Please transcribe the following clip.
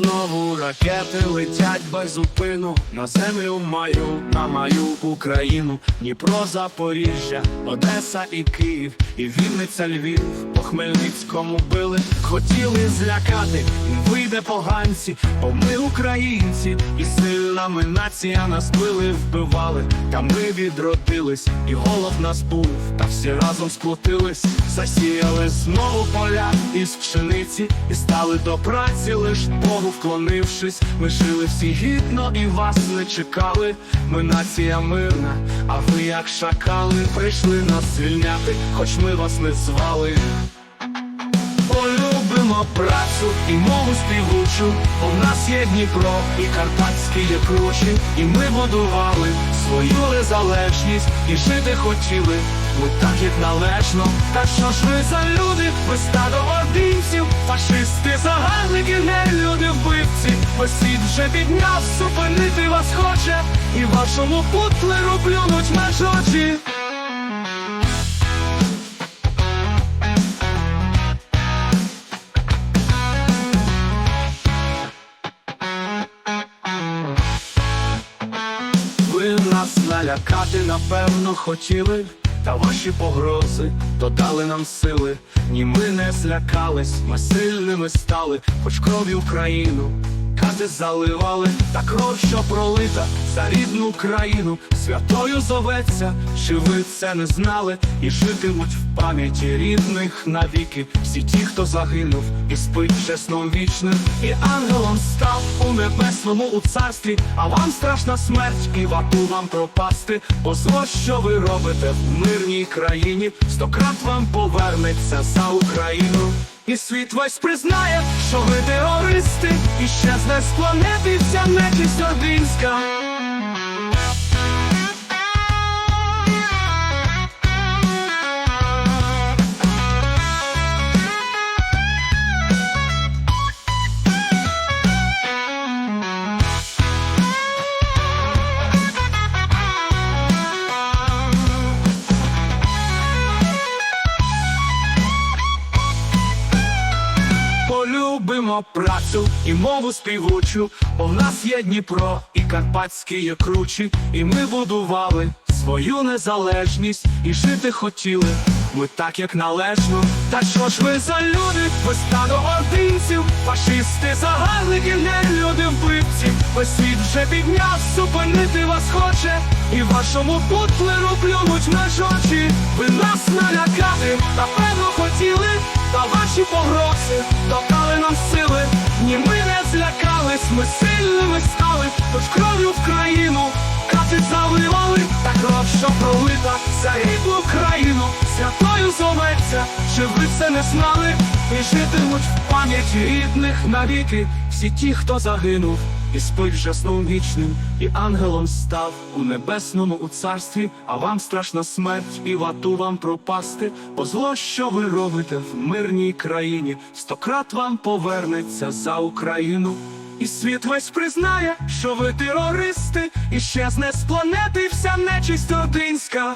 ракети летять без зупину на землю мою, на мою Україну, Дніпро, Запоріжжя, Одеса і Київ, і Вінниця Львів по Хмельницькому били, хотіли злякати, вийде поганці, бо ми українці, і сильна ми нація нас били, вбивали, та ми відродились, і голод нас був, та всі разом сплотились, засіяли знову поля із пшениці, і стали до праці, лиш Богу вклонившись, ми жили всі гідно і вас не чекали. Ми нація мирна, а ви як шакали, прийшли нас звільняти, хоч ми вас не звали. Працю і мову співучу, в нас є Дніпро і Карпатські є кручі, і ми будували свою незалежність. І жити хотіли. Ми так як належно, та що ж ви за люди, ви стадо ординців, фашисти, загарбники, не люди вбивці, світ вже підняв, зупинити вас хоче, і вашому путлеру плюнуть меж налякати, напевно, хотіли, та ваші погрози додали нам сили. Ні, ми не злякались, ми сильними стали, хоч кров'ю Україну. Кати заливали, та кров, що пролита за рідну країну, святою зоветься, чи ви це не знали, і житимуть в пам'яті рідних навіки. Всі ті, хто загинув, і спить вже сном вічним, і ангелом став у небесному у царстві, а вам страшна смерть, і вату вам пропасти. Бо зло, що ви робите в мирній країні, стократ вам повернеться за Україну. І світ весь признає, що ви терористи, і щезне з планети вся нечисть одинська. Полюбимо працю і мову співучу, бо в нас є Дніпро і Карпатські є кручі, і ми будували свою незалежність і жити хотіли. Ми так, як належно, та що ж ви за люди? Ви стадо ординців, фашисти, загарбники, не люди вбивці. Весь світ вже підняв, зупинити вас хоче, і вашому бутлеру плюнуть меж очі. Ви нас налякати, напевно хотіли, та ваші погрози ми сильними стали, тож кров'ю в країну. Кати заливали, та кров, що пролита. За рідну країну, святою зоветься, чи ви це не знали, і житимуть в пам'яті рідних навіки, всі ті, хто загинув, і спить вже сном вічним, і ангелом став у небесному у царстві, а вам страшна смерть, і вату вам пропасти, бо зло, що ви робите в мирній країні, стократ вам повернеться за Україну. І світ весь признає, що ви терористи, і щезне з планети вся нечисть одинська.